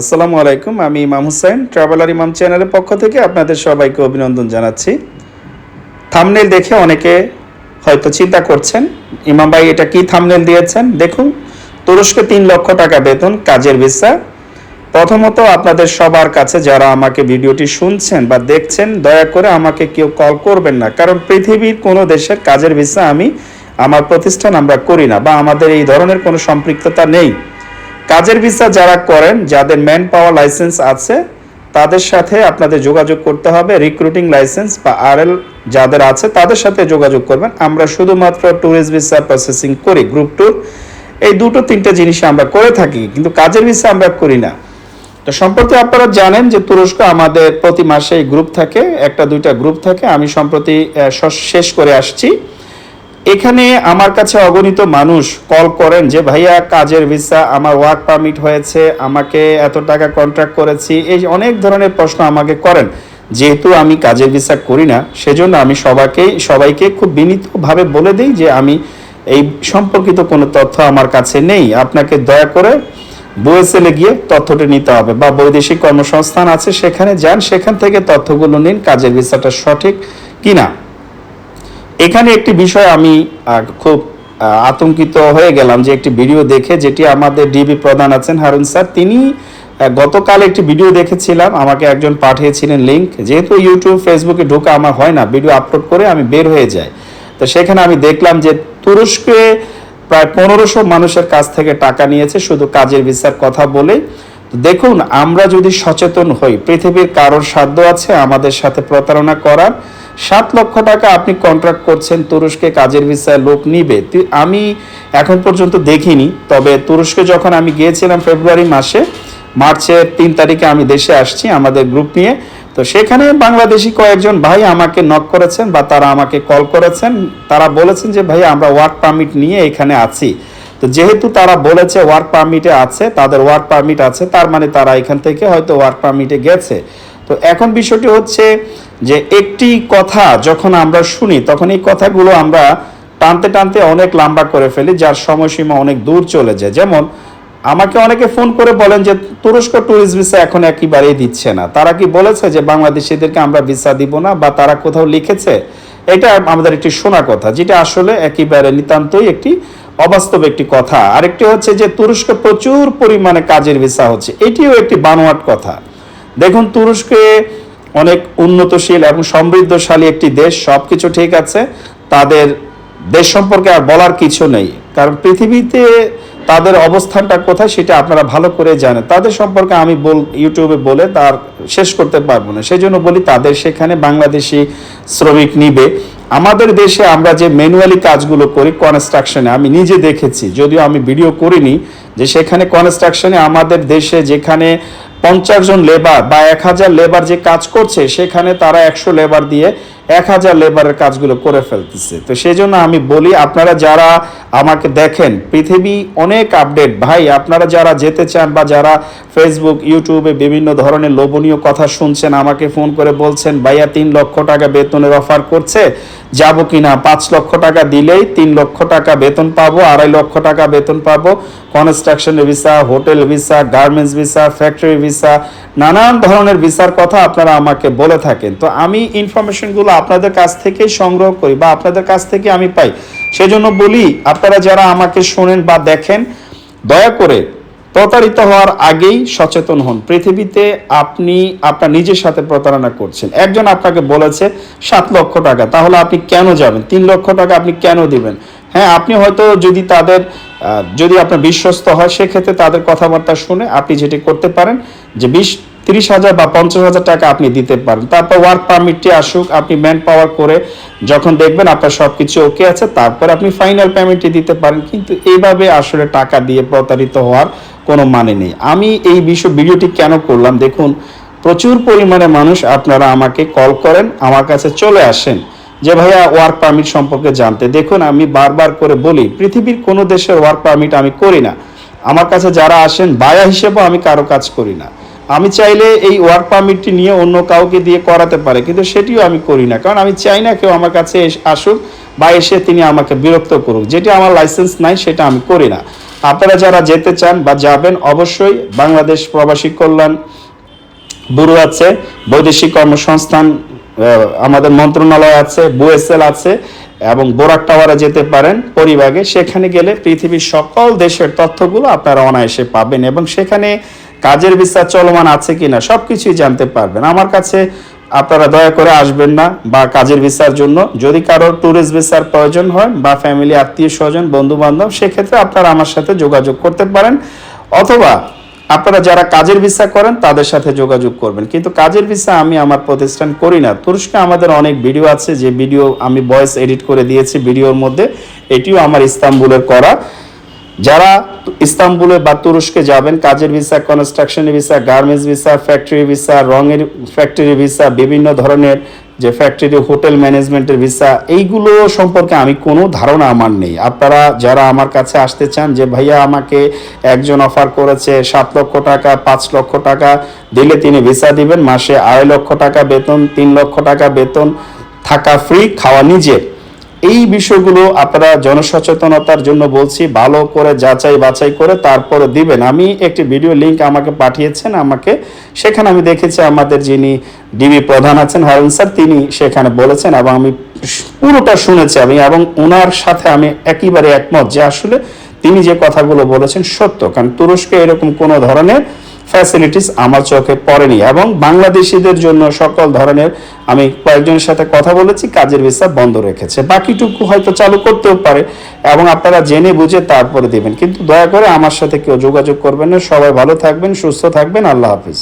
আসসালামু আলাইকুম, আমি ইমাম হুসাইন ট্রাভেলার ইমাম চ্যানেলের পক্ষ থেকে আপনাদের সবাইকে অভিনন্দন জানাচ্ছি। থামনেল দেখে অনেকে হয়তো চিন্তা করছেন, ইমাম ভাই এটা কি থামনেল দিয়েছেন? দেখুন, তুরস্কে তিন লক্ষ টাকা বেতন, কাজের ভিসা প্রথমত আপনাদের সবার কাছে যারা আমাকে ভিডিওটি শুনছেন বা দেখছেন, দয়া করে আমাকে কেউ কল করবেন না। কারণ পৃথিবীর কোনো দেশের কাজের ভিসা আমি, আমার প্রতিষ্ঠান আমরা করি না বা আমাদের এই ধরনের কোনো সম্পৃক্ততা নেই। কাজের ভিসা যারা করেন, যাদের ম্যান পাওয়ার লাইসেন্স আছে, তাদের সাথে আপনাদের যোগাযোগ করতে হবে। রিক্রুটিং লাইসেন্স বা আরএল যাদের আছে, তাদের সাথে যোগাযোগ করবেন। আমরা শুধুমাত্র ট্যুরিস্ট ভিসা প্রসেসিং করি গ্রুপ ট্যুর এই দুটো তিনটে জিনিস আমরা করে থাকি, কিন্তু কাজের ভিসা আমরা করি না। তো সম্প্রতি আপনারা জানেন যে তুরস্ক আমাদের প্রতি মাসে গ্রুপ থাকে, একটা দুইটা গ্রুপ থাকে। আমি সম্প্রতি শেষ করে আসছি। এখানে আমার কাছে অগণিত মানুষ কল করেন যে, ভাইয়া, কাজের ভিসা আমার ওয়ার্ক পারমিট হয়েছে, আমাকে এত টাকা কন্ট্রাক্ট করেছি। এই অনেক ধরনের প্রশ্ন আমাকে করেন। যেহেতু আমি কাজের ভিসা করি না, সেজন্য আমি সবাইকে সবাইকে খুব বিনীতভাবে বলে দিই যে, আমি এই সম্পর্কিত কোনো তথ্য আমার কাছে নেই। আপনাকে দয়া করে বইএসএলে গিয়ে তথ্যটি নিতে হবে। বা বৈদেশিক কর্মসংস্থান আছে, সেখানে যান, সেখান থেকে তথ্যগুলো নিন, কাজের ভিসাটা সঠিক কিনা। এখানে একটি বিষয় আমি খুব আতঙ্কিত হয়ে গেলাম যে একটি ভিডিও দেখে যেটি আমাদের ডিবি প্রধান আছেন হারুন স্যার, তিনি গতকাল একটি ভিডিও দেখেছিলাম, আমাকে একজন পাঠিয়েছিলেন লিঙ্ক যেহেতু ইউটিউব ফেসবুকে ঢোকা আমার হয় না, ভিডিও আপলোড করে আমি বের হয়ে যাই। তো সেখানে আমি দেখলাম যে তুরস্কে প্রায় পনেরোশো মানুষের কাছ থেকে টাকা নিয়েছে শুধু কাজের ভিসার কথা বলে দেখুন, আমরা যদি সচেতন হই, পৃথিবীর কারোর সাধ্য আছে আমাদের সাথে প্রতারণা করার সাত লক্ষ টাকা আপনি কন্ট্রাক্ট করছেন, তুরস্কে কাজের ভিসায় লোক নিবে। আমি এখন পর্যন্ত দেখিনি, তবে তুরস্কে যখন আমি গিয়েছিলাম ফেব্রুয়ারি মাসে, মার্চের তিন তারিখে আমি দেশে আসছি আমাদের গ্রুপ নিয়ে। তো সেখানে বাংলাদেশি কয়েকজন ভাই আমাকে নক করেছেন বা তারা আমাকে কল করেছেন। তারা বলেছেন যে ভাই আমরা ওয়ার্ক পারমিট নিয়ে এখানে আছি। তো যেহেতু তারা বলেছে ওয়ার্ক পারমিটে আছে, তাদের ওয়ার্ক পারমিট আছে, তার মানে তারা এখান থেকে হয়তো ওয়ার্ক পারমিটে গেছে। তো এখন বিষয়টি হচ্ছে যে একটি কথা যখন আমরা শুনি, তখন এই কথাগুলো আমরা টানতে টানতে অনেক লম্বা করে ফেলি, যার সময়সীমা অনেক দূর চলে যায়। যেমন, আমাকে অনেকে ফোন করে বলেন যে, তুরস্ক ট্যুরিস্ট ভিসা এখন একেবারেই দিচ্ছে না। তারা কি বলেছে যে, বাংলাদেশিদেরকে আমরা ভিসা দিব না বা তারা কোথাও লিখেছে? এটা আমাদের একটি শোনা কথা, যেটা আসলে একেবারে নিতান্তই একটি অবাস্তব একটি কথা। আরেকটি হচ্ছে যে, তুরস্ক প্রচুর পরিমাণে কাজের ভিসা হচ্ছে। এটিও একটি বানোয়াট কথা। দেখুন, তুরস্কে অনেক উন্নতশীল এবং সমৃদ্ধশালী একটি দেশ, সবকিছু ঠিক আছে। তাদের দেশ সম্পর্কে আর বলার কিছু নেই। কারণ পৃথিবীতে তাদের অবস্থানটা কোথায় সেটা আপনারা ভালো করে জানেন। তাদের সম্পর্কে আমি বল, ইউটিউবে বলে তার শেষ করতে পারব না। সেই জন্য বলি তাদের সেখানে বাংলাদেশি শ্রমিক নিবে। আমাদের দেশে আমরা যে ম্যানুয়ালি কাজগুলো করি কনস্ট্রাকশনে, আমি নিজে দেখেছি, যদিও আমি ভিডিও করিনি, যে সেখানে কনস্ট্রাকশনে আমাদের দেশে যেখানে পঞ্চাশ জন লেবার বা এক হাজার লেবার যে কাজ করছে, সেখানে তারা একশো লেবার দিয়ে এক হাজার লেবারের কাজগুলো করে ফেলতেছে। তো সেই জন্য আমি বলি, আপনারা যারা আমাকে দেখেন, পৃথিবী অনেক আপডেট ভাই, আপনারা যারা যেতে চান বা যারা ফেসবুক ইউটিউবে বিভিন্ন ধরনের লোভনীয় কথা শুনছেন, আমাকে ফোন করে বলছেন, ভাইয়া, তিন লক্ষ টাকা বেতনের অফার করছে। যাব কিনা? পাঁচ লক্ষ টাকা দিলেই তিন লক্ষ টাকা বেতন পাবো, আড়াই লক্ষ টাকা বেতন পাবো। কনস্ট্রাকশনের visa hotel visa garments visa factory visa নানান ধরনের ভিসার কথা আপনারা আমাকে বলে থাকেন। তো আমি ইনফরমেশনগুলো আপনাদের কাছ থেকেই সংগ্রহ করি বা আপনাদের কাছ থেকে আমি পাই। সেজন্য বলি, আপনারা যারা আমাকে শোনেন বা দেখেন, দয়া করে প্রতারিত হওয়ার আগেই সচেতন হন। পৃথিবীতে আপনি আপনার নিজের সাথে প্রতারণা করছেন। একজন আপনাকে বলেছে, সাত লক্ষ টাকা, তাহলে আপনি কেন যাবেন? তিন লক্ষ টাকা আপনি কেন দিবেন? হ্যাঁ আপনি হয়তো যদি তাদের যদি আপনার বিশ্বস্ত হয়, সেক্ষেত্রে তাদের কথাবার্তা শুনে আপনি যেটি করতে পারেন, যে বিশ, তিরিশ হাজার বা পঞ্চাশ হাজার টাকা আপনি দিতে পারেন। তারপর ওয়ার্ক পারমিটটি আসুক, আপনি ম্যান পাওয়ার করে যখন দেখবেন আপনার সব কিছু ওকে আছে, তারপর আপনি ফাইনাল পেমেন্টটি দিতে পারেন। কিন্তু এইভাবে আসলে টাকা দিয়ে প্রতারিত হওয়ার কোনো মানে নেই। আমি এই বিষয় ভিডিওটি কেন করলাম? দেখুন, প্রচুর পরিমাণে মানুষ আপনারা আমাকে কল করেন, আমার কাছে চলে আসেন। যে ভাইয়া ওয়ার্ক পারমিট সম্পর্কে জানতে। দেখুন, আমি বারবার করে বলি, পৃথিবীর কোনো দেশের ওয়ার্ক পারমিট আমি করি না। আমার কাছে যারা আসেন বায়া হিসেবেও আমি কারও কাজ করি না। আমি চাইলে এই ওয়ার্ক পারমিটটি নিয়ে অন্য কাউকে দিয়ে করাতে পারে, কিন্তু সেটিও আমি করি না। কারণ আমি চাই না কেউ আমার কাছে আসুক বা এসে তিনি আমাকে বিরক্ত করুক। যেটি আমার লাইসেন্স নাই, সেটা আমি করি না। আপনারা যারা যেতে চান বা যাবেন, অবশ্যই বাংলাদেশ প্রবাসী কল্যাণ ব্যুরো আছে, বৈদেশিক কর্মসংস্থান আমাদের মন্ত্রণালয় আছে বুএসএল আছে, এবং বোরাক টাওয়ারে যেতে পারেন পরিবাগে। সেখানে গেলে পৃথিবীর সকল দেশের তথ্যগুলো আপনারা অনায়াসে পাবেন এবং সেখানে কাজের বিস্তার চলমান আছে কিনা সব কিছুই জানতে পারবেন। আমার কাছে আপনারা দয়া করে আসবেন না বা কাজের ভিসার জন্য। যদি কারও ট্যুরিস্ট ভিসার প্রয়োজন হয় বা ফ্যামিলি আত্মীয় স্বজন বন্ধু বান্ধব সেক্ষেত্রে আপনারা আমার সাথে যোগাযোগ করতে পারেন। অথবা আপনারা যারা কাজের ভিসা করেন, তাদের সাথে যোগাযোগ করবেন। কিন্তু কাজের ভিসা আমি আমার প্রতিষ্ঠান করি না। তুরস্কে আমাদের অনেক ভিডিও আছে, যে ভিডিও আমি ভয়েস এডিট করে দিয়েছি ভিডিওর মধ্যে। এটিও আমার ইস্তাম্বুলের করা। যারা ইস্তাম্বুলে বা তুরস্কে যাবেন, কাজের visa construction visa garments visa factory visa, রঙের ফ্যাক্টরি ভিসা, বিভিন্ন ধরনের যে ফ্যাক্টরি হোটেল ম্যানেজমেন্টের ভিসা, এইগুলো সম্পর্কে আমি কোনো ধারণা আমার নেই। আপনারা যারা আমার কাছে আসতে চান যে, ভাইয়া, আমাকে একজন অফার করেছে সাত লক্ষ টাকা, পাঁচ লক্ষ টাকা, দিলে তিনি ভিসা দিবেন, মাসে আড়াই লক্ষ টাকা বেতন, তিন লক্ষ টাকা বেতন, থাকা ফ্রি খাওয়া নিজের। এই বিষয়গুলো আপনারা জনসচেতনতার জন্য বলছি, ভালো করে যাচাই বাছাই করে তারপরে দিবেন। আমি একটি ভিডিও লিংক আমাকে পাঠিয়েছেন, আমাকে সেখানে আমি দেখেছি আমাদের যিনি ডিবি প্রধান আছেন, হারুন স্যার, তিনি সেখানে বলেছেন এবং আমি পুরোটা শুনেছি আমি এবং ওনার সাথে আমি একেবারে একমত যে আসলে তিনি যে কথাগুলো বলেছেন সত্য। কারণ তুরস্কে এরকম কোনো ধরনের ফ্যাসিলিটিস আমার চোখে পড়েনি। এবং বাংলাদেশিদের জন্য সকল ধরনের আমি কয়েকজনের সাথে কথা বলেছি, কাজের ভিসা বন্ধ রেখেছে। বাকিটুকু হয়তো চালু করতেও পারে এবং আপনারা জেনে বুঝে তারপরে দেবেন। কিন্তু দয়া করে আমার সাথে কেউ যোগাযোগ করবেন না। সবাই ভালো থাকবেন, সুস্থ থাকবেন। আল্লাহ হাফিজ।